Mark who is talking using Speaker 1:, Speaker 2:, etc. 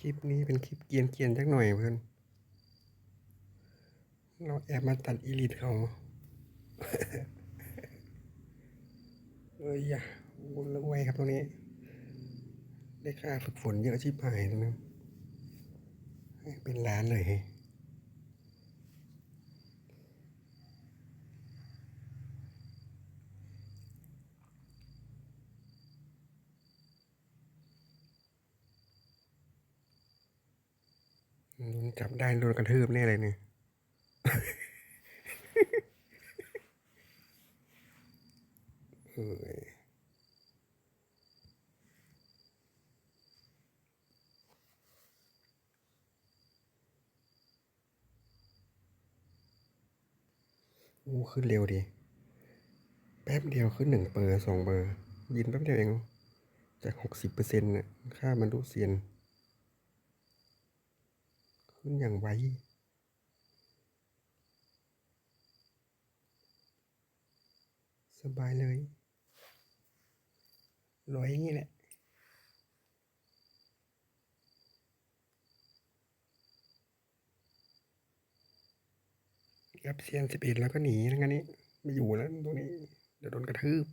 Speaker 1: คลิปนี้เป็นคลิปเกียนเกียนจักหน่อยเพื่อน เราแอบมาตัดอีลิทเขาเอ้ยอย่าวนละไวครับตรงนี้ ได้ค่าฝึกฝนเยอะชิบหายตรงนั้เป็นล้านเลย โดนจับได้โดนกระทืบแน่เลยเนี่ยเอ้ยโอ้ขึ้นเร็วดี แป๊บเดียวขึ้นหนึ่งเปอร์สองเบอร์ ยินแป๊บเดียวเอง จากหกสิบเปอร์เซ็นต์น่ะค่ามันดูเซียน ขึ้นอย่างไวสบายเลยรวยอย่างนี้แหละรับเซียนสิบเอ็ดแล้วก็หนีทั้งอันนี้ ไม่อยู่แล้วตรงนี้ เดี๋ยวโดนกระทืบ